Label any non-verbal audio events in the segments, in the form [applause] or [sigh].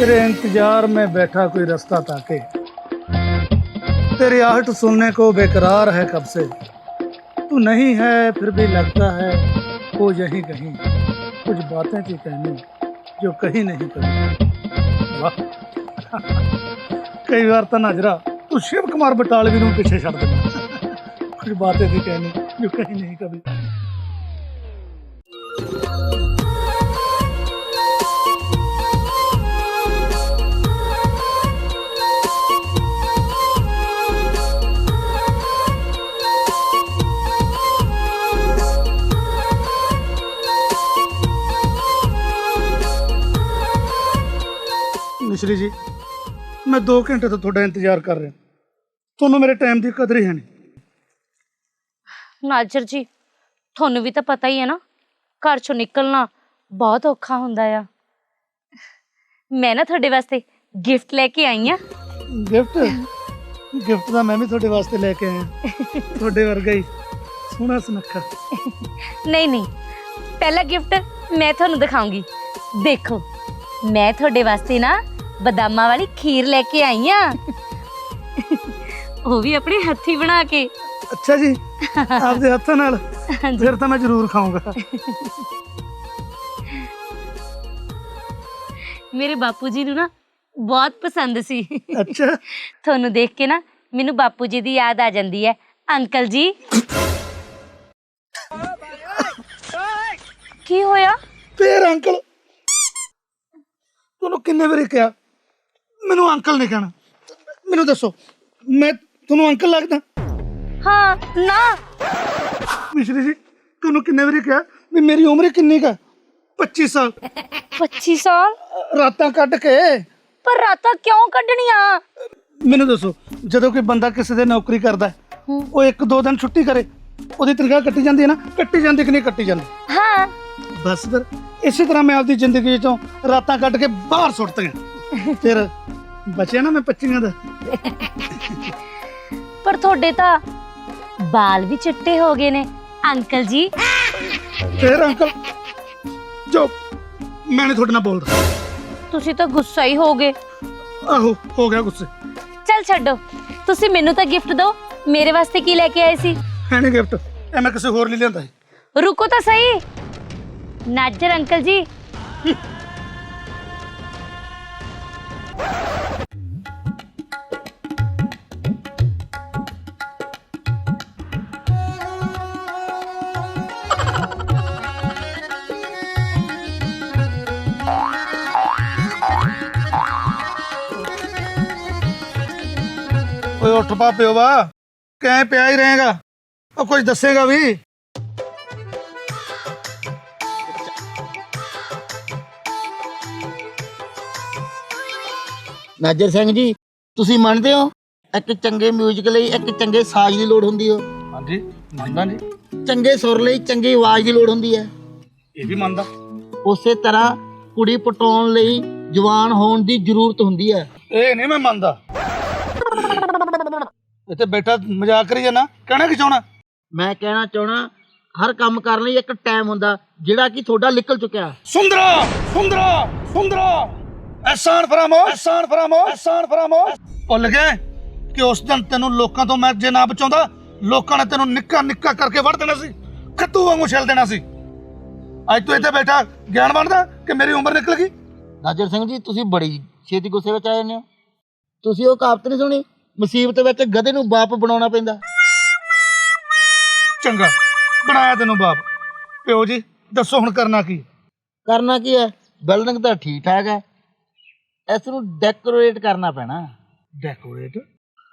तेरे इंतज़ार में बैठा कोई रास्ता ताके। तेरी आहट सुनने को बेकरार है कब से। तू नहीं है, फिर भी लगता है, वो यहीं कहीं। कुछ बातें थी कहनी, जो कहीं नहीं कही वाह। [laughs] कई बार तो नजरा, तू शिव कुमार बटालवी ਨੂੰ पीछे ਛੱਡ देना। [laughs] कुछ बातें ਵੀ ਕਹਿਣੀ जो कहीं नहीं कभी। ਮਿਸ਼ਰੀ ਜੀ ਮੈਂ 2 ਘੰਟੇ ਤੋਂ ਤੁਹਾਡਾ ਇੰਤਜ਼ਾਰ ਕਰ ਰਿਹਾ ਤੁਹਾਨੂੰ ਮੇਰੇ ਟਾਈਮ ਦੀ ਕਦਰ ਹੀ ਹੈ ਨਹੀਂ ਨਾਜਰ ਜੀ ਤੁਹਾਨੂੰ ਵੀ ਤਾਂ ਪਤਾ ਹੀ ਹੈ ਨਾ ਘਰ ਚੋਂ ਨਿਕਲਣਾ ਬਹੁਤ ਔਖਾ ਹੁੰਦਾ ਆ ਮੈਂ ਨਾ ਤੁਹਾਡੇ ਵਾਸਤੇ ਗਿਫਟ ਲੈ ਕੇ ਆਈ ਆ ਗਿਫਟ ਗਿਫਟ ਦਾ ਮੈਂ ਵੀ ਤੁਹਾਡੇ ਵਾਸਤੇ ਲੈ ਕੇ ਆਇਆ ਤੁਹਾਡੇ ਵਰਗਾ ਹੀ ਸੋਹਣਾ ਸੁਨੱਖਾ ਨਹੀਂ ਨਹੀਂ ਪਹਿਲਾ ਗਿਫਟ ਮੈਂ ਤੁਹਾਨੂੰ ਦਿਖਾਉਂਗੀ ਦੇਖੋ ਮੈਂ ਤੁਹਾਡੇ ਵਾਸਤੇ ਨਾ ਬਦਾਮਾਂ ਵਾਲੀ ਖੀਰ ਲੈ ਕੇ ਆਈ ਆ। ਉਹ ਵੀ ਆਪਣੇ ਹੱਥੀ ਬਣਾ ਕੇ। ਅੱਛਾ ਜੀ ਆਪਦੇ ਹੱਥਾਂ ਨਾਲ। ਫਿਰ ਤਾਂ ਮੈਂ ਜ਼ਰੂਰ ਖਾਊਂਗਾ। ਮੇਰੇ ਬਾਪੂ ਜੀ ਨੂੰ ਨਾ ਬਹੁਤ ਪਸੰਦ ਸੀ। ਅੱਛਾ। ਤੁਹਾਨੂੰ ਦੇਖ ਕੇ ਨਾ ਮੈਨੂੰ ਬਾਪੂ ਜੀ ਦੀ ਯਾਦ ਆ ਜਾਂਦੀ ਹੈ। ਅੰਕਲ ਜੀ। ਕੀ ਹੋਇਆ? ਫੇਰ ਅੰਕਲ ਤੁਹਾਨੂੰ ਕਿੰਨੇ ਵਾਰੀ ਕਿਹਾ? ਮੈਨੂੰ ਅੰਕਲ ਨਹੀਂ ਕਹਿਣਾ। ਮੈਨੂੰ ਦੱਸੋ ਮੈਂ ਤੁਹਾਨੂੰ ਅੰਕਲ ਲੱਗਦਾ? ਹਾਂ ਨਾ। ਮਿਸ਼ਰੀ ਜੀ ਤੁਹਾਨੂੰ ਕਿੰਨੇ ਵਾਰੀ ਕਿਹਾ ਵੀ ਮੇਰੀ ਉਮਰ ਕਿੰਨੀ ਕਾ 25 ਸਾਲ। 25 ਸਾਲ? ਰਾਤਾਂ ਕੱਢ ਕੇ। ਪਰ ਰਾਤਾਂ ਕਿਉਂ ਕੱਢਣੀਆਂ? ਮੈਨੂੰ ਦੱਸੋ ਜਦੋਂ ਕੋਈ ਬੰਦਾ ਕਿਸੇ ਦੇ ਨੌਕਰੀ ਕਰਦਾ। ਉਹ ਇੱਕ ਦੋ ਦਿਨ ਛੁੱਟੀ ਕਰੇ ਉਹਦੀ ਤਨਖਾਹ ਕੱਟੀ ਜਾਂਦੀ ਹੈ ਨਾ ਕੱਟੀ ਜਾਂਦੀ ਕਿ ਨਹੀਂ ਕੱਟੀ ਜਾਂਦੀ? ਹਾਂ। ਬਸ ਫਿਰ ਇਸੇ ਤਰ੍ਹਾਂ ਮੈਂ ਆਪਦੀ ਜ਼ਿੰਦਗੀ ਚੋਂ ਰਾਤਾਂ ਕੱਢ ਕੇ ਬਾਹਰ ਸੁੱਟਤੀਆਂ ਫਿਰ ਬਚਿਆ ਨਾ ਮੈਂ 25 ਦਾ ਪਰ ਤੁਹਾਡੇ ਤਾਂ ਬਾਲ ਵੀ ਚਿੱਟੇ ਹੋ ਗਏ ਨੇ ਅੰਕਲ ਜੀ ਫਿਰ ਅੰਕਲ ਜੋ ਮੈਂ ਨਹੀਂ ਤੁਹਾਡੇ ਨਾਲ ਬੋਲਦਾ ਤੁਸੀਂ ਤਾਂ ਗੁੱਸਾ ਹੀ ਹੋ ਗਏ ਆਹੋ ਹੋ ਗਿਆ ਗੁੱਸੇ ਚੱਲ ਛੱਡੋ ਤੁਸੀਂ ਮੈਨੂੰ ਤਾਂ ਗਿਫਟ ਦਿਓ ਮੇਰੇ ਵਾਸਤੇ ਕੀ ਲੈ ਕੇ ਆਏ ਸੀ ਹੈ ਨਹੀਂ ਗਿਫਟ ਇਹ ਮੈਂ ਕਿਸੇ ਹੋਰ ਲਈ ਲਿਆਂਦਾ ਸੀ ਰੁਕੋ ਤਾਂ ਸਹੀ ਨਾਜਰ ਅੰਕਲ ਜੀ ਉੱਠ ਪਾ ਪਿਓ ਵਾ। ਕੈਂ ਪਿਆ ਹੀ ਰਹੇਗਾ? ਉਹ ਕੁਝ ਦੱਸੇਗਾ ਵੀ। ਨਾਜਰ ਸਿੰਘ ਜੀ ਤੁਸੀਂ ਮੰਨਦੇ ਹੋ? ਇੱਕ ਚੰਗੇ 뮤직 ਲਈ ਇੱਕ ਚੰਗੇ ਸਾਜ਼ ਦੀ ਲੋੜ ਹੁੰਦੀ ਹੈ ਹਾਂਜੀ ਮੰਨਦਾ ਜੀ। ਚੰਗੇ ਸੁਰ ਲਈ ਚੰਗੀ ਆਵਾਜ਼ ਦੀ ਲੋੜ ਹੁੰਦੀ ਹੈ। ਇਹ ਵੀ ਮੰਨਦਾ। ਉਸੇ ਤਰ੍ਹਾਂ ਕੁੜੀ ਪਟਾਉਣ ਲਈ ਜਵਾਨ ਹੋਣ ਦੀ ਜ਼ਰੂਰਤ ਹੁੰਦੀ ਹੈ। ਇਹ ਨਹੀਂ ਮੈਂ ਮੰਨਦਾ। ਇੱਥੇ ਬੈਠਾ ਮਜ਼ਾਕ ਕਰੀ ਜਾਣਾ ਕਹਿਣਾ ਕੀ ਚਾਹਣਾ? ਮੈਂ ਕਹਿਣਾ ਚਾਹਣਾ ਹਰ ਕੰਮ ਕਰਨ ਲਈ ਇੱਕ ਟਾਈਮ ਹੁੰਦਾ ਜਿਹੜਾ ਕਿ ਤੁਹਾਡਾ ਨਿਕਲ ਚੁੱਕਿਆ। ਸੁੰਦਰਾ ਸੁੰਦਰਾ ਸੁੰਦਰਾ। ਐਸਾਨ ਫਰਾਮੋਸ਼ ਐਸਾਨ ਫਰਾਮੋਸ਼ ਐਸਾਨ ਫਰਾਮੋਸ਼ ਭੁੱਲ ਗਏ ਕਿ ਉਸ ਦਿਨ ਤੈਨੂੰ ਲੋਕਾਂ ਤੋਂ ਮੈਂ ਜੇ ਨਾ ਬਚਾਉਂਦਾ ਲੋਕਾਂ ਨੇ ਤੈਨੂੰ ਨਿੱਕਾ ਨਿੱਕਾ ਕਰਕੇ ਵੜ ਦੇਣਾ ਸੀ ਖੱਤੂ ਵਾਂਗੂ ਛਿਲ ਦੇਣਾ ਸੀ। ਅੱਜ ਤੂੰ ਇੱਥੇ ਬੈਠਾ ਗਿਆਨ ਬਣਦਾ ਕਿ ਮੇਰੀ ਉਮਰ ਨਿਕਲ ਗਈ? ਨਾਜਰ ਸਿੰਘ ਜੀ ਤੁਸੀਂ ਬੜੀ ਛੇਤੀ ਗੁੱਸੇ ਵਿੱਚ ਆ ਜਾਂਦੇ ਹੋ। ਤੁਸੀਂ ਉਹ ਕਹਾਵਤ ਨਹੀਂ ਸੁਣੀ? ਮੁਸੀਬਤ ਵਿੱਚ ਗਧੇ ਨੂੰ ਬਾਪ ਬਣਾਉਣਾ ਪੈਂਦਾ ਚੰਗਾ ਬਣਾਇਆ ਤੈਨੂੰ ਬਾਪ ਪਿਓ ਜੀ ਦੱਸੋ ਹੁਣ ਕਰਨਾ ਕੀ ਕਰਨਾ ਕੀ ਹੈ ਬਿਲਡਿੰਗ ਤਾਂ ਠੀਕ ਠਾਕ ਹੈ ਇਸ ਨੂੰ ਡੈਕੋਰੇਟ ਕਰਨਾ ਪੈਣਾ डेकोरेट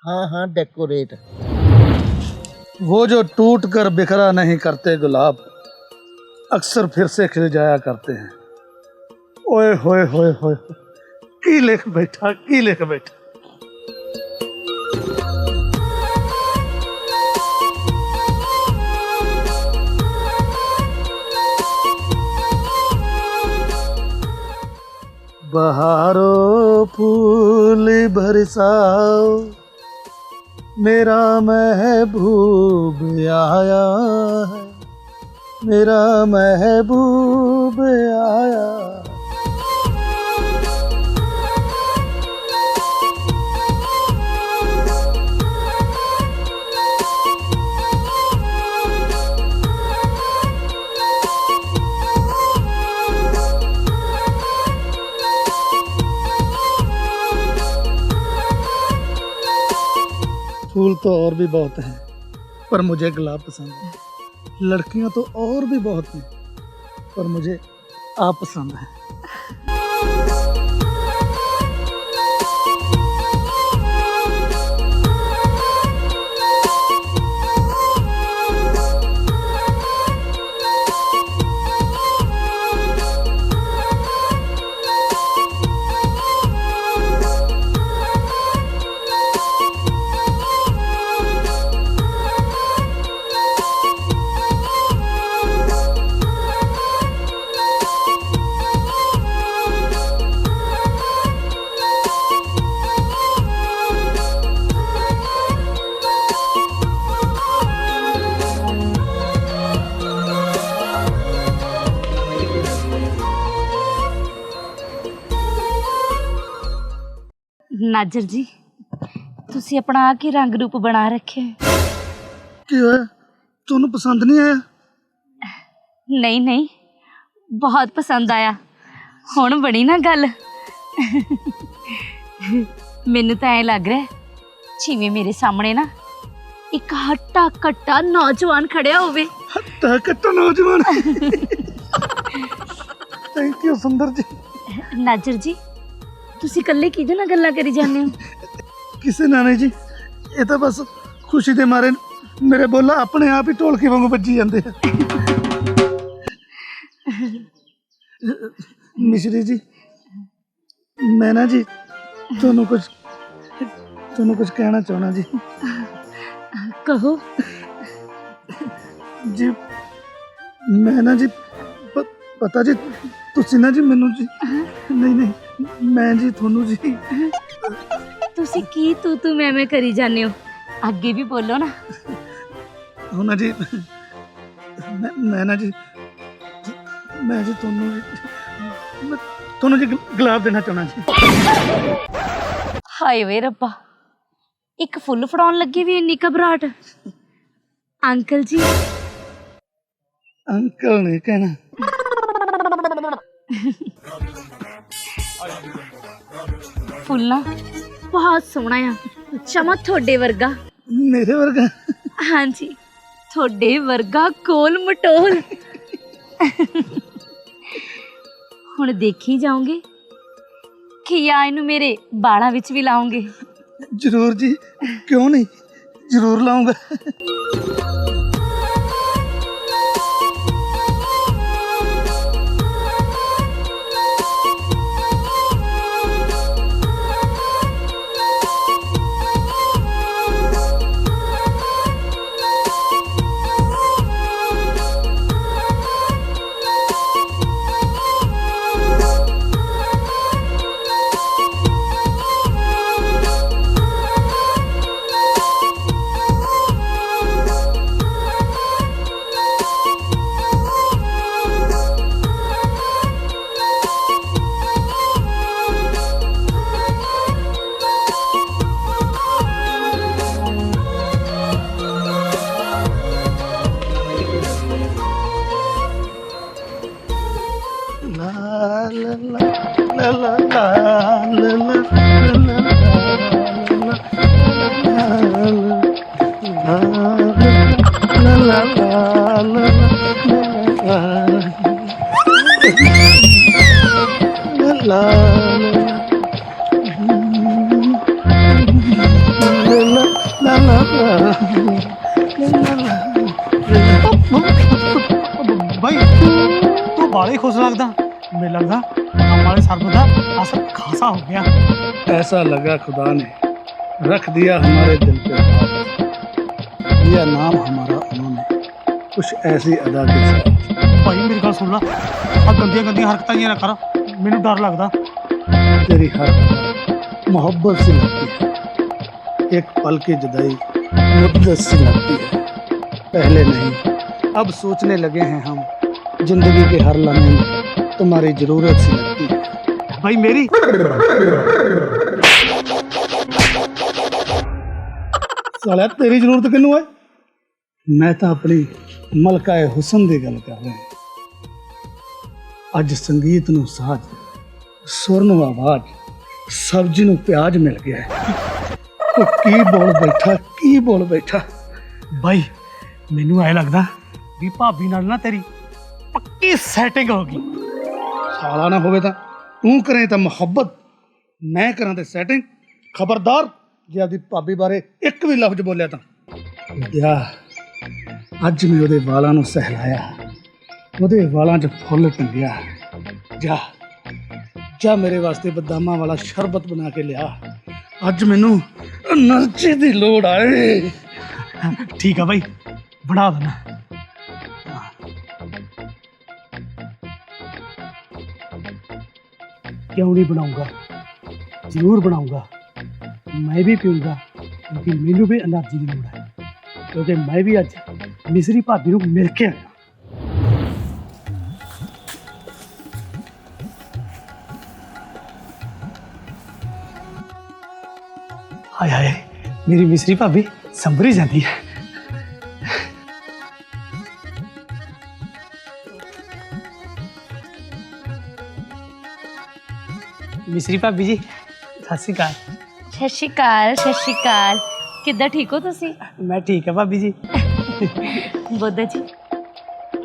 हाँ हाँ डेकोरेट वो जो टूट कर बिखरा नहीं करते गुलाब अक्सर फिर से खिल जाया करते हैं ओए होए होए होए की लिख बैठा की लिख बैठा बहारो फूल बरसाओ मेरा महबूब आया है मेरा महबूब आया फूल तो और भी बहुत हैं पर मुझे गुलाब पसंद है लड़कियां तो और भी बहुत हैं पर मुझे आप पसंद है ਨਾਜਰ ਜੀ ਤੁਸੀਂ ਆਪਣਾ ਆ ਕੀ ਰੰਗ ਰੂਪ ਬਣਾ ਰੱਖਿਆ ਹੈ? ਕੀ ਹੋਇਆ ਤੁਹਾਨੂੰ ਪਸੰਦ ਨਹੀਂ ਆਇਆ ਨਹੀਂ ਨਹੀਂ ਬਹੁਤ ਪਸੰਦ ਆਇਆ ਹੁਣ ਬਣੀ ਨਾ ਗੱਲ ਮੈਨੂੰ ਤਾਂ ਐ ਲੱਗ ਰਿਹਾ ਹੈ, ਜਿਵੇਂ ਮੇਰੇ ਸਾਹਮਣੇ ਨਾ ਇੱਕ ਹੱਟਾ ਕੱਟਾ ਨੌਜਵਾਨ ਖੜਿਆ ਹੋਵੇ ਤਾਂ ਕੱਟੋ ਨੌਜਵਾਨ ਥੈਂਕ ਯੂ ਸੁੰਦਰ ਜੀ ਨਾਜਰ ਜੀ ਤੁਸੀਂ ਇਕੱਲੇ ਕਿਹਦੇ ਨਾਲ ਗੱਲਾਂ ਕਰੀ ਜਾਂਦੇ ਹੋ? ਕਿਸੇ ਨਾਲ ਨਹੀਂ ਜੀ ਇਹ ਤਾਂ ਬਸ ਖੁਸ਼ੀ ਦੇ ਮਾਰੇ ਮੇਰੇ ਬੋਲਾ ਆਪਣੇ ਆਪ ਹੀ ਢੋਲਕੀ ਵਾਂਗੂ ਵੱਜੀ ਜਾਂਦੇ ਆ। ਮਿਸ਼ਰੀ ਜੀ ਮੈਂ ਨਾ ਜੀ ਤੁਹਾਨੂੰ ਕੁਝ ਤੁਹਾਨੂੰ ਕੁਝ ਕਹਿਣਾ ਚਾਹਣਾ ਜੀ। ਕਹੋ। ਜੀ ਮੈਂ ਨਾ ਜੀ ਪਤਾ ਜੀ ਤੁਸੀਂ ਨਾ ਜੀ ਮੈਨੂੰ ਜੀ ਨਹੀਂ ਨਹੀਂ। ਮੈਂ ਜੀ ਤੁਹਾਨੂੰ ਜੀ ਤੁਸੀਂ ਕੀ ਤੂੰ ਤੂੰ ਮੈਂ ਮੈਂ ਕਰੀ ਜਾਂਦੇ ਹੋ ਅੱਗੇ ਵੀ ਬੋਲੋ ਨਾ ਹੁਣ ਨਾ ਜੀ ਮੈਂ ਮੈਂ ਨਾ ਜੀ ਮੈਂ ਜੀ ਤੁਹਾਨੂੰ ਜੀ ਮੈਂ ਤੁਹਾਨੂੰ ਜੀ ਗੁ- ਗੁਲਾਬ ਦੇਣਾ ਚਾਹਣਾ ਜੀ ਹਾਏ ਵੇ ਰੱਬਾ ਇੱਕ ਫੁੱਲ ਫੜਾਉਣ ਲੱਗੀ ਵੀ ਇੰਨੀ ਘਬਰਾਹਟ ਅੰਕਲ ਜੀ ਅੰਕਲ ਨੇ ਕਹਿਣਾ ਫੁੱਲ। ਬਹੁਤ ਸੋਹਣਾ ਆ। ਚਮਾ ਤੁਹਾਡੇ ਵਰਗਾ। ਮੇਰੇ ਵਰਗਾ? ਹਾਂਜੀ। ਤੁਹਾਡੇ ਵਰਗਾ ਕੋਲ ਮਟੋਲ। ਹੁਣ ਦੇਖੀ ਜਾਓਗੇ। ਕਿ ਆ ਇਹਨੂੰ ਮੇਰੇ ਬਾਲਾਂ ਵਿੱਚ ਵੀ ਲਾਉਂਗੇ ਜ਼ਰੂਰ ਜੀ। ਕਿਉਂ ਨਹੀਂ? ਜ਼ਰੂਰ ਲਾਉਂਗਾ। हमारे सरगुदा। असर खासा हो गया। ऐसा लगा खुदा ने। रख दिया हमारे दिल पे यह नाम हमारा उन्होंने। कुछ ऐसी अदा के साथ। भाई मेरी गल सुन ला। आ गंदिया गंदियाँ हरकतां ये ना कर। मेनू डर लगता तेरी हर मोहब्बत से लगती है। एक पल की जुदाई मुद्दत से लगती है। पहले नहीं अब सोचने लगे हैं हम। ज़िंदगी के हर लम्हे में तुम्हारी जरूरत सी लगती है ਭਾਈ ਮੇਰੀ ਸਾਲਿਆ ਤੇਰੀ ਜ਼ਰੂਰਤ ਕਿਹਨੂੰ ਹੈ ਮੈਂ ਤਾਂ ਆਪਣੀ ਮਲਕਾਏ ਹੁਸਨ ਦੀ ਗੱਲ ਕਰ ਰਿਹਾ ਅੱਜ ਸੰਗੀਤ ਨੂੰ ਸਾਜ ਸੁਰ ਨੂੰ ਆਵਾਜ਼ ਸਬਜ਼ੀ ਨੂੰ ਪਿਆਜ਼ ਮਿਲ ਗਿਆ ਹੈ ਉਹ ਕੀ ਬੋਲ ਬੈਠਾ ਕੀ ਬੋਲ ਬੈਠਾ ਬਾਈ ਮੈਨੂੰ ਐ ਲੱਗਦਾ ਵੀ ਭਾਬੀ ਨਾਲ ਨਾ ਤੇਰੀ ਪੱਕੀ ਸੈਟਿੰਗ ਹੋ ਗਈ ਸਾਲਾ ਨਾ ਹੋਵੇ ਤਾਂ ਤੂੰ ਕਰੇ ਤਾਂ ਮੁਹੱਬਤ, ਮੈਂ ਕਰਾਂ ਤੇ ਸੈਟਿੰਗ ਖਬਰਦਾਰ, ਜੇ ਆਪਦੀ ਭਾਬੀ ਬਾਰੇ ਇੱਕ ਵੀ ਲਫ਼ਜ਼ ਬੋਲਿਆ ਤਾਂ। ਯਾ, ਅੱਜ ਮੈਂ ਉਹਦੇ ਵਾਲਾਂ ਨੂੰ ਸਹਿਲਾਇਆ। ਉਹਦੇ ਵਾਲਾਂ 'ਚ ਫੁੱਲ ਟੰਗਿਆ। ਜਾ ਜਾ ਮੇਰੇ ਵਾਸਤੇ ਬਦਾਮਾਂ ਵਾਲਾ ਸ਼ਰਬਤ ਬਣਾ ਕੇ ਲਿਆ। ਅੱਜ ਮੈਨੂੰ એનર્ਜੀ ਦੀ ਲੋੜ ਆਏ। ਠੀਕ ਆ ਬਾਈ, ਬਣਾ ਦਿੰਦਾ। क्यों नहीं बनाऊँगा। ज़रूर बनाऊँगा। मैं भी पीऊँगा, क्योंकि मैनू भी एनर्जी की लड़ है। क्योंकि मैं भी अच्छ मिसरी भाभी मिल के आया। हाय हाय, मेरी मिसरी भाभी संभरी जाती है। ਮਿਸਰੀ ਭਾਬੀ ਜੀ ਸਤਿ ਸ਼੍ਰੀ ਅਕਾਲ। ਸਤਿ ਸ਼੍ਰੀ ਅਕਾਲ ਸਤਿ ਸ਼੍ਰੀ ਅਕਾਲ। ਕਿੱਦਾਂ ਠੀਕ ਹੋ ਤੁਸੀਂ? ਮੈਂ ਠੀਕ ਹਾਂ ਭਾਬੀ ਜੀ। ਬੁੱਧਾ ਜੀ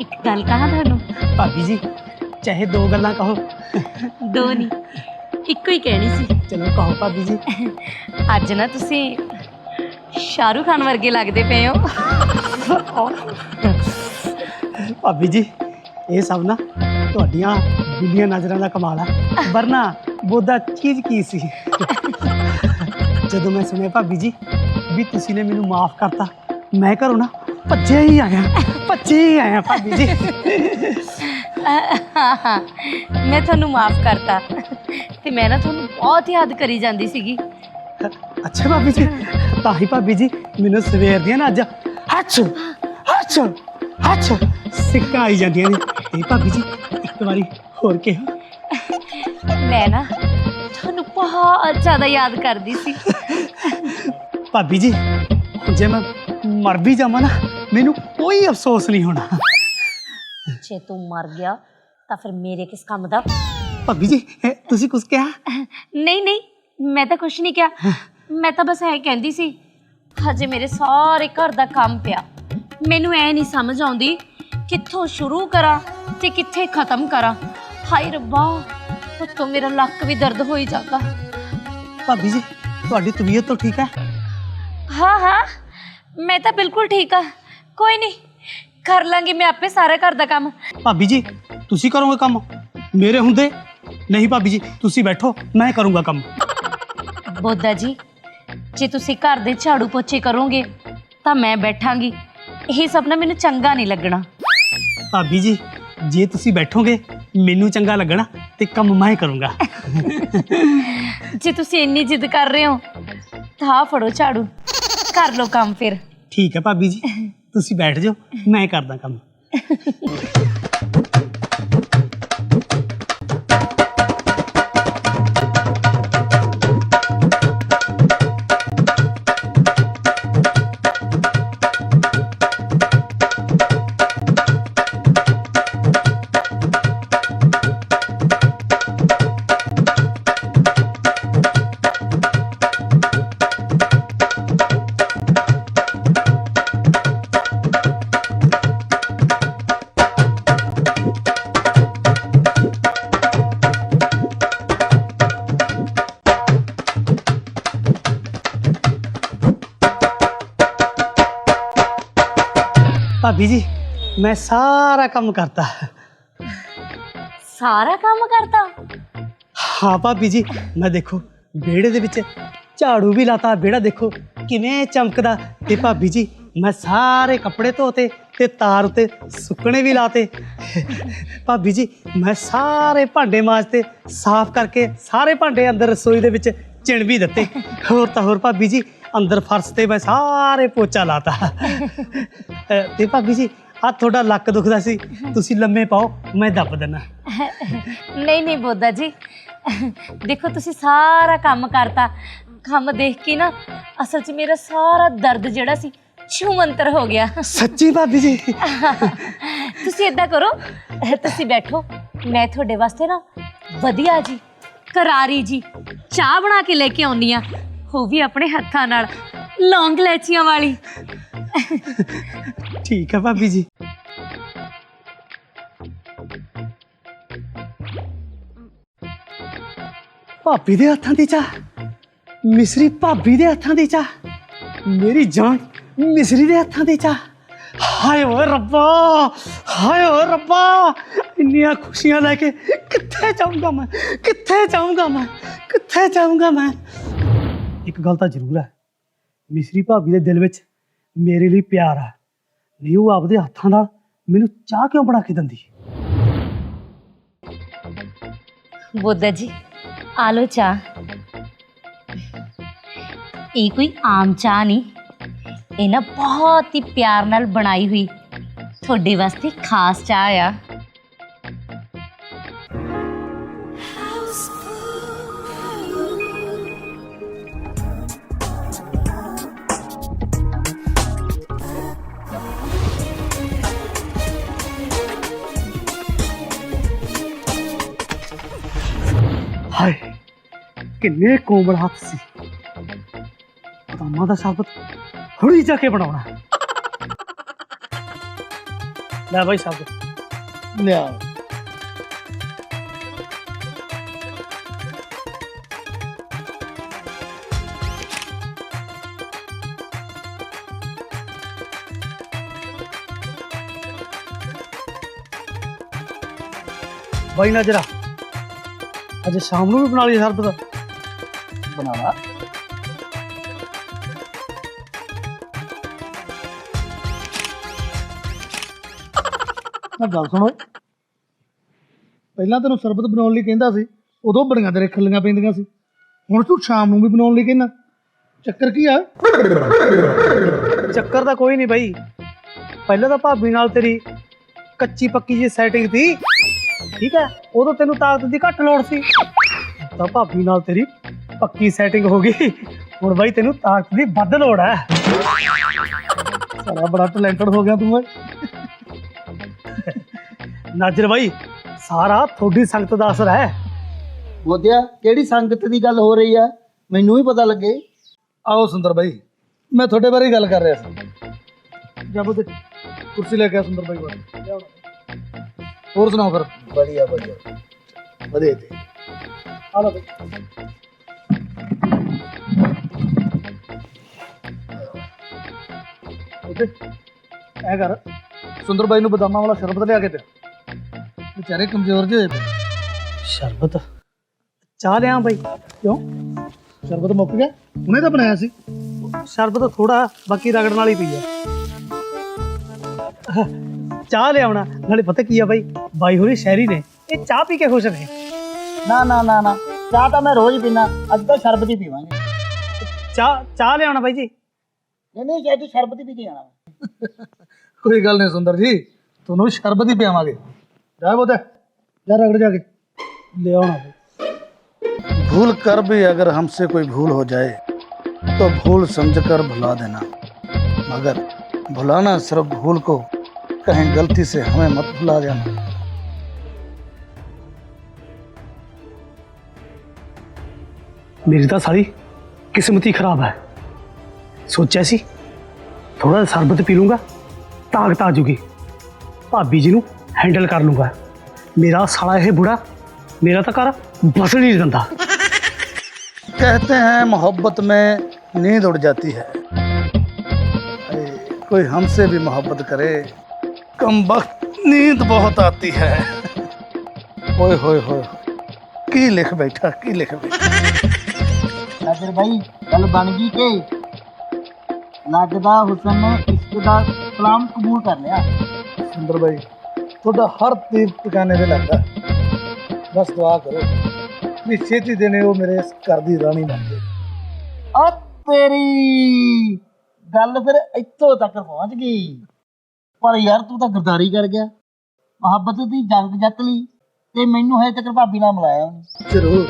ਇੱਕ ਗੱਲ ਕਹਾਂ ਤੁਹਾਨੂੰ? ਭਾਬੀ ਜੀ ਚਾਹੇ ਦੋ ਗੱਲਾਂ ਕਹੋ। ਦੋ ਨਹੀਂ ਇੱਕੋ ਹੀ ਕਹਿਣੀ ਸੀ। ਚਲੋ ਕਹੋ ਭਾਬੀ ਜੀ। ਅੱਜ ਨਾ ਤੁਸੀਂ ਸ਼ਾਹਰੁਖ ਖਾਨ ਵਰਗੇ ਲੱਗਦੇ ਪਏ ਹੋ। ਭਾਬੀ ਜੀ ਇਹ ਸਭ ਨਾ ਤੁਹਾਡੀਆਂ ਬਿੱਲੀਆਂ ਨਜ਼ਰਾਂ ਦਾ ਕਮਾਲ ਆ। ਵਰਨਾ ਬੋਦਾ ਚੀਜ਼ ਕੀ ਸੀ? ਜਦੋਂ ਮੈਂ ਸੁਣਿਆ ਭਾਬੀ ਜੀ ਵੀ ਤੁਸੀਂ ਨੇ ਮੈਨੂੰ ਮਾਫ ਕਰਤਾ ਮੈਂ ਘਰੋਂ ਨਾ ਭੱਜਿਆ ਹੀ ਆਇਆ ਭੱਜੇ ਹੀ ਆਇਆ ਭਾਬੀ ਜੀ। ਮੈਂ ਤੁਹਾਨੂੰ ਮਾਫ ਕਰਤਾ ਤੇ ਮੈਂ ਨਾ ਤੁਹਾਨੂੰ ਬਹੁਤ ਯਾਦ ਕਰੀ ਜਾਂਦੀ ਸੀਗੀ। ਅੱਛਾ ਭਾਬੀ ਜੀ ਤਾਂ ਹੀ ਭਾਬੀ ਜੀ ਮੈਨੂੰ ਸਵੇਰ ਦੀਆਂ ਨਾ ਅੱਜ ਹੱਛ ਹੱਛ ਹੱਛ ਸਿੱਕਾਂ ਆਈ ਜਾਂਦੀਆਂ ਨੇ। ਤੇ ਭਾਬੀ ਜੀ ਇੱਕ ਵਾਰੀ ਹੋਰ ਕਿਹਾ। ਮੈਂ ਨਾ ਤੁਹਾਨੂੰ ਬਹੁਤ ਜ਼ਿਆਦਾ ਯਾਦ ਕਰਦੀ ਸੀ। ਭਾਬੀ ਜੀ ਜੇ ਮੈਂ ਮਰ ਵੀ ਜਾਵਾਂ ਨਾ ਮੈਨੂੰ ਕੋਈ ਅਫਸੋਸ ਨਹੀਂ ਹੋਣਾ। ਜੇ ਤੂੰ ਮਰ ਗਿਆ ਤਾਂ ਫਿਰ ਮੇਰੇ ਕਿਸ ਕੰਮ ਦਾ? ਭਾਬੀ ਜੀ ਇਹ ਤੁਸੀਂ ਕੁਝ ਕਿਹਾ? ਨਹੀਂ ਨਹੀਂ ਮੈਂ ਤਾਂ ਕੁਝ ਨਹੀਂ ਕਿਹਾ। ਮੈਂ ਤਾਂ ਬਸ ਐ ਕਹਿੰਦੀ ਸੀ ਹਜੇ ਮੇਰੇ ਸਾਰੇ ਘਰ ਦਾ ਕੰਮ ਪਿਆ। ਮੈਨੂੰ ਐ ਨਹੀਂ ਸਮਝ ਆਉਂਦੀ ਕਿੱਥੋਂ ਸ਼ੁਰੂ ਕਰਾਂ ਤੇ ਕਿੱਥੇ ਖਤਮ ਕਰਾਂ। ਹਾਏ ਰੱਬਾ ਉੱਤੋਂ ਮੇਰਾ ਲੱਕ ਵੀ ਦਰਦ ਹੋਈ ਜਾਂਦਾ ਭਾਬੀ ਜੀ ਤੁਹਾਡੀ ਤਬੀਅਤ ਤਾਂ ਠੀਕ ਹੈ? ਹਾਂ ਹਾਂ ਮੈਂ ਤਾਂ ਬਿਲਕੁਲ ਠੀਕ ਆ। ਕੋਈ ਨਹੀਂ ਕਰ ਲਾਂਗੀ ਮੈਂ ਆਪੇ ਸਾਰਾ ਘਰ ਦਾ ਕੰਮ। ਭਾਬੀ ਜੀ ਤੁਸੀਂ ਕਰੋਗੇ ਕੰਮ? ਮੇਰੇ ਹੁੰਦੇ? ਨਹੀਂ ਭਾਬੀ ਜੀ ਤੁਸੀਂ ਬੈਠੋ ਮੈਂ ਕਰੂੰਗਾ ਕੰਮ। ਬੋਦਾ ਜੀ ਜੇ ਤੁਸੀਂ ਘਰ ਦੇ ਝਾੜੂ ਪੋਚੇ ਕਰੋਗੇ ਤਾਂ ਮੈਂ ਬੈਠਾਂਗੀ। ਇਹ ਸਭ ਨਾ ਮੈਨੂੰ ਚੰਗਾ ਨਹੀਂ ਲੱਗਣਾ। ਭਾਬੀ ਜੀ ਜੇ ਤੁਸੀਂ ਬੈਠੋਗੇ ਮੈਨੂੰ ਚੰਗਾ ਲੱਗਣਾ ਤੇ ਕੰਮ ਮੈਂ ਕਰੂੰਗਾ। ਜੇ ਤੁਸੀਂ ਇੰਨੀ ਜਿੱਦ ਕਰ ਰਹੇ ਹੋ ਤਾਂ ਫੜੋ ਝਾੜੂ। ਕਰ ਲਓ ਕੰਮ ਫਿਰ। ਠੀਕ ਹੈ ਭਾਬੀ ਜੀ ਤੁਸੀਂ ਬੈਠ ਜਾਓ ਮੈਂ ਕਰਦਾ ਕੰਮ। ਭਾਬੀ ਜੀ ਮੈਂ ਸਾਰਾ ਕੰਮ ਕਰਤਾ। ਸਾਰਾ ਕੰਮ ਕਰਤਾ? ਹਾਂ ਭਾਬੀ ਜੀ ਮੈਂ ਦੇਖੋ ਵਿਹੜੇ ਦੇ ਵਿੱਚ ਝਾੜੂ ਵੀ ਲਾਤਾ ਵਿਹੜਾ ਦੇਖੋ ਕਿਵੇਂ ਚਮਕਦਾ। ਤੇ ਭਾਬੀ ਜੀ ਮੈਂ ਸਾਰੇ ਕੱਪੜੇ ਧੋਤੇ ਤੇ ਤਾਰ ਉਤੇ ਸੁੱਕਣੇ ਵੀ ਲਾਤੇ। ਭਾਬੀ ਜੀ ਮੈਂ ਸਾਰੇ ਭਾਂਡੇ ਮਾਂਜਤੇ ਸਾਫ਼ ਕਰਕੇ ਸਾਰੇ ਭਾਂਡੇ ਅੰਦਰ ਰਸੋਈ ਦੇ ਵਿੱਚ ਚਿਣ ਵੀ ਦਿੱਤੇ। ਹੋਰ ਤਾਂ ਹੋਰ ਭਾਬੀ ਜੀ ਅੰਦਰ ਫਰਸ਼ ਤੇ ਮੈਂ ਸਾਰੇ ਪੋਚਾ ਲਾਤਾ ਅਹ ਤੇ ਭਾਬੀ ਜੀ ਆ ਤੁਹਾਡਾ ਲੱਕ ਦੁਖਦਾ ਸੀ ਤੁਸੀਂ ਲੰਮੇ ਪਾਓ ਮੈਂ ਦੱਬ ਦਿੰਦਾ ਨਹੀਂ ਨਹੀਂ ਬੋਦਾ ਜੀ ਦੇਖੋ ਤੁਸੀਂ ਸਾਰਾ ਕੰਮ ਕਰਤਾ ਕੰਮ ਦੇਖ ਕੇ ਨਾ ਅਸਲ 'ਚ ਮੇਰਾ ਸਾਰਾ ਦਰਦ ਜਿਹੜਾ ਸੀ ਛੂਮੰਤਰ ਹੋ ਗਿਆ ਸੱਚੀ ਭਾਬੀ ਜੀ ਤੁਸੀਂ ਏਦਾਂ ਕਰੋ ਤੁਸੀਂ ਬੈਠੋ ਮੈਂ ਤੁਹਾਡੇ ਵਾਸਤੇ ਨਾ ਵਧੀਆ ਜੀ ਕਰਾਰੀ ਜੀ ਚਾਹ ਬਣਾ ਕੇ ਲੈ ਕੇ ਆਉਣੀ ਆ ਉਹ ਵੀ ਆਪਣੇ ਹੱਥਾਂ ਨਾਲ, ਲੌਂਗ ਲੈਚੀਆਂ ਵਾਲੀ। ਠੀਕ ਹੈ ਭਾਬੀ ਜੀ। ਭਾਬੀ ਦੇ ਹੱਥਾਂ ਦੀ ਚਾਹ, ਮਿਸਰੀ ਭਾਬੀ ਦੇ ਹੱਥਾਂ ਦੀ ਚਾਹ, ਮੇਰੀ ਜਾਨ ਮਿਸਰੀ ਦੇ ਹੱਥਾਂ ਦੀ ਚਾਹ। ਹਾਏ ਓਏ ਰੱਬਾ, ਹਾਏ ਓਏ ਰੱਬਾ, ਇੰਨੀਆਂ ਖੁਸ਼ੀਆਂ ਲੈ ਕੇ ਕਿੱਥੇ ਜਾਊਂਗਾ ਮੈਂ, ਕਿੱਥੇ ਜਾਊਂਗਾ ਮੈਂ, ਕਿੱਥੇ ਜਾਊਂਗਾ ਮੈਂ? ਇੱਕ ਗੱਲ ਤਾਂ ਜ਼ਰੂਰ ਹੈ। ਮਿਸਰੀ ਭਾਬੀ ਦੇ ਦਿਲ ਵਿੱਚ ਮੇਰੇ ਲਈ ਪਿਆਰ ਹੈ। ਨਹੀਂ, ਉਹ ਆਪਦੇ ਹੱਥਾਂ ਨਾਲ ਮੈਨੂੰ ਚਾਹ ਕਿਉਂ ਬਣਾ ਕੇ ਦਿੰਦੀ ਬੁੱਧਾ ਜੀ, ਆ ਲੋ ਚਾਹ। ਇਹ ਕੋਈ ਆਮ ਚਾਹ ਨਹੀਂ। ਇਹ ਨਾ ਬਹੁਤ ਹੀ ਪਿਆਰ ਨਾਲ ਬਣਾਈ ਹੋਈ, ਤੁਹਾਡੇ ਵਾਸਤੇ ਖਾਸ ਚਾਹ ਆ। ਕਿੰਨੇ ਕੋਮਲ ਹੱਥ ਸੀ। ਬਦਾਮਾਂ ਦਾ ਸਾਬਤ ਹੁਣੀ ਜਾ ਕੇ ਬਣਾਉਣਾ। ਲੈ ਭਾਈ ਸਾਬਤ ਲਿਆ ਬਾਈ ਨਜਰਾ ਅੱਜ ਸ਼ਾਮ ਨੂੰ ਵੀ ਬਣਾ ਲਈ ਸਰਬਤ। ਬਣਾਵਾ ਮੈਂ ਗੱਲ ਸੁਣੋ। ਪਹਿਲਾਂ ਤੈਨੂੰ ਸਰਬਤ ਬਣਾਉਣ ਲਈ ਕਹਿੰਦਾ ਸੀ ਉਦੋਂ ਬੜੀਆਂ ਤੇਰੇ ਖੱਲੀਆਂ ਪੈਂਦੀਆਂ ਸੀ। ਹੁਣ ਤੂੰ ਸ਼ਾਮ ਨੂੰ ਵੀ ਬਣਾਉਣ ਲਈ ਕਹਿੰਦਾ। ਚੱਕਰ ਕੀ ਆ? ਚੱਕਰ ਤਾਂ ਕੋਈ ਨਹੀਂ ਬਾਈ। ਪਹਿਲਾਂ ਤਾਂ ਭਾਬੀ ਨਾਲ ਤੇਰੀ ਕੱਚੀ ਪੱਕੀ ਜੀ ਸੈਟਿੰਗ ਸੀ। ਠੀਕ ਹੈ? ਉਦੋਂ ਤੈਨੂੰ ਤਾਕਤ ਦੀ ਘੱਟ ਲੋੜ ਸੀ। ਤਾਂ ਭਾਬੀ ਨਾਲ ਤੇਰੀ ਪੱਕੀ ਸੈਟਿੰਗ ਹੋ ਗਈ। ਹੁਣ ਬਾਈ ਤੈਨੂੰ ਤਾਕਤ ਦੀ ਵੱਧ ਲੋੜ ਹੈ। ਸਾਰਾ ਬੜਾ ਟੈਲੈਂਟਡ ਹੋ ਗਿਆ ਤੂੰ ਓਏ। ਨਾਜਰ ਬਾਈ ਸਾਰਾ ਤੁਹਾਡੀ ਸੰਗਤ ਦਾ ਅਸਰ ਹੈ। ਬੋਧਿਆ ਕਿਹੜੀ ਸੰਗਤ ਦੀ ਗੱਲ ਹੋ ਰਹੀ ਆ? ਮੈਨੂੰ ਵੀ ਪਤਾ ਲੱਗੇ। ਆਓ ਸੁੰਦਰ ਬਾਈ ਮੈਂ ਤੁਹਾਡੇ ਬਾਰੇ ਹੀ ਗੱਲ ਕਰ ਰਿਹਾ ਸੀ। ਜਾ ਬੁੱਧ ਕੁਰਸੀ ਲੈ ਕੇ ਆ ਸੁੰਦਰ ਬਾਈ ਬਾਰੇ। ਹੋਰ ਸੁਣਾਓ ਫਿਰ? ਬੜੀਆ ਬੜੀਆ ਵਧੇ ਤੇ ਆ ਲਓ ਬਾਈ। ਉਹਦੇ ਐ ਕਰ। ਸੁੰਦਰ ਬਾਈ ਨੂੰ ਬਦਾਮਾਂ ਵਾਲਾ ਸ਼ਰਬਤ ਲਿਆ ਕੇ ਦੇ। ਵਿਚਾਰੇ ਕਮਜ਼ੋਰ ਜਿਹੇ ਹੋਏ ਪਏ। ਸ਼ਰਬਤ? ਚਾਹ ਲਿਆ ਬਾਈ। ਕਿਉਂ? ਸ਼ਰਬਤ ਮੁੱਕ ਗਿਆ? ਹੁਣੇ ਤਾਂ ਬਣਾਇਆ ਸੀ। ਸ਼ਰਬਤ ਥੋੜਾ ਬਾਕੀ ਰਗੜਨ ਵਾਲੀ ਪਈ ਆ। ਚਾਹ ਲਿਆਉਣਾ ਨਾਲੇ ਪਤਾ ਕੀ ਆ ਬਾਈ? ਬਾਈ ਹੋਰੀ ਸ਼ਹਿਰੀ ਨੇ। ਇਹ ਚਾਹ ਪੀ ਕੇ ਖੁਸ਼ ਨੇ। ਨਾ ਨਾ ਨਾ ਨਾ। ਚਾਹ ਤਾਂ ਮੈਂ ਰੋਜ਼ ਪੀਣਾ ਅੱਜ ਤਾਂ ਸ਼ਰਬਤ ਹੀ ਪੀਵਾਂਗੇ। ਚਾਹ ਚਾਹ ਲਿਆਉਣਾ ਬਾਈ ਜੀ। ਨਹੀਂ ਨਹੀਂ ਸ਼ਾਇਦ ਸ਼ਰਬਤ ਹੀ ਪੀ ਕੇ ਜਾਣਾ ਕੋਈ ਗੱਲ ਨਹੀਂ ਸੁੰਦਰ ਜੀ ਤੁਹਾਨੂੰ ਸ਼ਰਬਤ ਹੀ ਪਿਆਵਾਂਗੇ ਜਾ ਬੋਤੇ ਜਾ ਰਗੜ ਜਾ ਕੇ ਲਿਆਉਣਾ ਬਾਈ भूल कर भी अगर हमसे कोई भूल हो जाए तो भूल समझकर भुला देना मगर भुलाना सिर्फ भूल को कहीं गलती से हमें मत भुला देना ਮੇਰੀ ਤਾਂ ਸਾਰੀ ਕਿਸਮਤ ਹੀ ਖਰਾਬ ਹੈ ਸੋਚਿਆ ਸੀ ਥੋੜਾ ਸਰਬਤ ਪੀ ਲੂੰਗਾ ਤਾਕਤ ਆ ਜੂਗੀ ਭਾਬੀ ਜੀ ਨੂੰ ਹੈਂਡਲ ਕਰ ਲੂੰਗਾ ਮੇਰਾ ਸਾਲਾ ਇਹ ਬੁੜਾ ਮੇਰਾ ਤਾਂ ਘਰ ਬਸ ਨਹੀਂ ਦਿੰਦਾ कहते हैं मोहब्बत में नींद उड़ जाती है अरे, कोई हमसे भी मोहब्बत करे कम वक्त नींद बहुत आती है ओए होए होए की लिख बैठा की लिख बैठा ਨਾਜਰ ਬਾਈ ਗੱਲ ਬਣ ਗਈ ਕਿ ਲੱਗਦਾ ਹੁਸਨ ਨੇ ਇਸ਼ਕ ਦਾ ਸਲਾਮ ਕਬੂਲ ਕਰ ਲਿਆ। ਸੁੰਦਰ ਬਾਈ ਤੁਹਾਡਾ ਹਰ ਤੀਰ ਟਿਕਾਣੇ ਤੇ ਲੱਗਦਾ ਬਸ ਦੁਆ ਕਰੋ ਵੀ ਛੇਤੀ ਦੇਣੇ ਉਹ ਮੇਰੇ ਇਸ ਘਰ ਦੀ ਰਾਣੀ ਬਣ ਜਾਏ। ਆ ਤੇਰੀ ਗੱਲ ਫਿਰ ਇੱਥੋਂ ਤੱਕ ਪਹੁੰਚ ਗਈ। ਪਰ ਯਾਰ ਤੂੰ ਤਾਂ ਗਰਦਾਰੀ ਕਰ ਗਿਆ। ਮੁਹੱਬਤ ਦੀ ਜੰਗ ਜਿੱਤ ਲਈ ਤੇ ਮੈਨੂੰ ਹਜੇ ਤੱਕ ਭਾਬੀ ਨਾਲ ਮਿਲਾਇਆ ਜ਼ਰੂਰ।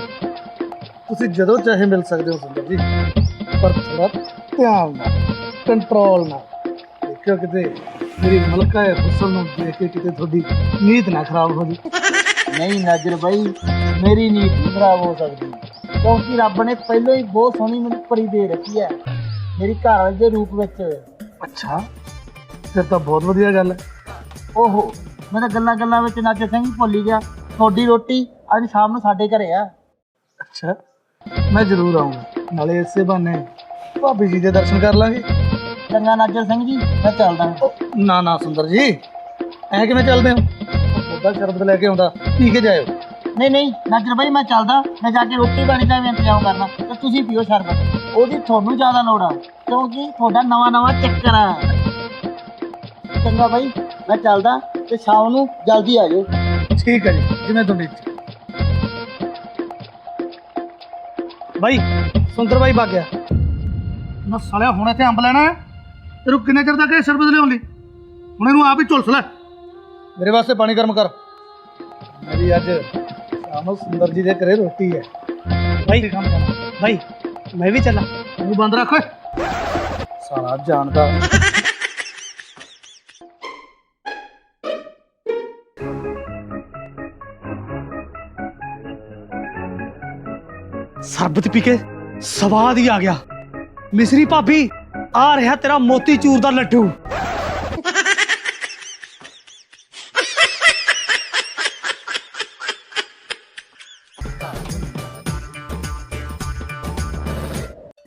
ਤੁਸੀਂ ਜਦੋਂ ਚਾਹੇ ਮਿਲ ਸਕਦੇ ਹੋ ਸੁੰਦਰ ਜੀ ਪਰ ਥੋੜਾ ਧਿਆਨ ਨਾਲ। ਕੰਟਰੋਲ ਨਾਲ ਦੇਖਿਓ ਕਿਤੇ ਮੇਰੀ ਮਲਕਾ ਹੈ ਹੁਸਨ ਨੂੰ ਦੇਖ ਕੇ ਕਿਤੇ ਤੁਹਾਡੀ ਨੀਂਦ ਨਾ ਖਰਾਬ ਹੋ ਜੀ ਨਹੀਂ ਨਾਜਰ ਬਾਈ ਮੇਰੀ ਨਹੀਂ ਖਰਾਬ ਹੋ ਸਕਦੀ। ਕਿਉਂਕਿ ਰੱਬ ਨੇ ਪਹਿਲਾਂ ਹੀ ਬਹੁਤ ਸੋਹਣੀ ਮੈਨੂੰ ਪਰੀ ਦੇ ਰੱਖੀ ਹੈ ਮੇਰੀ ਘਰ ਵਾਲੇ ਦੇ ਰੂਪ ਵਿੱਚ। ਅੱਛਾ ਫਿਰ ਤਾਂ ਬਹੁਤ ਵਧੀਆ ਗੱਲ ਹੈ। ਓਹੋ ਮੈਂ ਤਾਂ ਗੱਲਾਂ ਗੱਲਾਂ ਵਿੱਚ ਨੱਚ ਸਿੰਘ ਭੁੱਲ ਗਿਆ। ਤੁਹਾਡੀ ਰੋਟੀ ਅੱਜ ਸ਼ਾਮ ਨੂੰ ਸਾਡੇ ਘਰੇ ਆ। ਅੱਛਾ ਮੈਂ ਜ਼ਰੂਰ ਆਉਂਗਾ ਨਾਲੇ ਇਸੇ ਬਹਾਨੇ ਭਾਬੀ ਜੀ ਦੇ ਦਰਸ਼ਨ ਕਰ ਲਾਂਗੇ। ਚੰਗਾ ਨਾਜਰ ਸਿੰਘ ਜੀ ਮੈਂ ਚੱਲਦਾ। ਨਾ ਨਾ ਸੁੰਦਰ ਜੀ ਐ ਕਿਵੇਂ ਚੱਲਦੇ ਹੋ? ਉਹਦਾ ਸ਼ਰਬਤ ਲੈ ਕੇ ਆਉਂਦਾ ਪੀ ਕੇ ਜਾਇਓ। ਨਹੀਂ ਨਹੀਂ ਨਾਜਰ ਭਾਈ ਮੈਂ ਚੱਲਦਾ ਮੈਂ ਜਾ ਕੇ ਰੋਟੀ ਪਾਣੀ ਦਾ ਵੀ ਇੰਤਜ਼ਾਮ ਕਰਨਾ ਤੇ ਤੁਸੀਂ ਪੀਓ ਸ਼ਰਬਤ। ਉਹਦੀ ਤੁਹਾਨੂੰ ਜ਼ਿਆਦਾ ਲੋੜ ਆ ਕਿਉਂਕਿ ਤੁਹਾਡਾ ਨਵਾਂ ਨਵਾਂ ਚੱਕਰ ਆ। ਚੰਗਾ ਭਾਈ ਮੈਂ ਚੱਲਦਾ ਤੇ ਸ਼ਾਮ ਨੂੰ ਜਲਦੀ ਆ ਜਾਓ। ਠੀਕ ਹੈ ਜੀ ਜਿਵੇਂ ਤੁਹਾਡੀ ਇੱਛਾ। ਬਾਈ ਸੁੰਦਰ ਬਾਈ ਵਗ ਗਿਆ। ਨਾ ਸਾਲਿਆ ਹੁਣ ਇੱਥੇ ਅੰਬ ਲੈਣਾ ਹੈ। ਤੈਨੂੰ ਕਿੰਨੇ ਚਿਰ ਤੱਕ ਇਹ ਸ਼ਰਬਤ ਲਿਆਉਣ ਲਈ? ਹੁਣ ਇਹਨੂੰ ਆਪ ਹੀ ਝੁਲਸ ਲੈ। ਮੇਰੇ ਵਾਸਤੇ ਪਾਣੀ ਗਰਮ ਕਰ। ਮੇਰੀ ਅੱਜ ਨੂੰ ਸੁੰਦਰ ਜੀ ਦੇ ਘਰੇ ਰੋਟੀ ਹੈ। ਜਾਣਾ। ਬਾਈ ਮੈਂ ਵੀ ਚੱਲਾਂ। ਮੂੰਹ ਬੰਦ ਰੱਖ ਓਏ। ਸਾਲਾ ਜਾਣਦਾ। ਸਰਬਤ ਪੀ ਕੇ ਸਵਾਦ ਹੀ ਆ ਗਿਆ। ਮਿਸਰੀ ਭਾਬੀ। ਆ ਰਿਹਾ ਤੇਰਾ ਮੋਤੀ ਚੂਰ ਦਾ ਲੱਡੂ।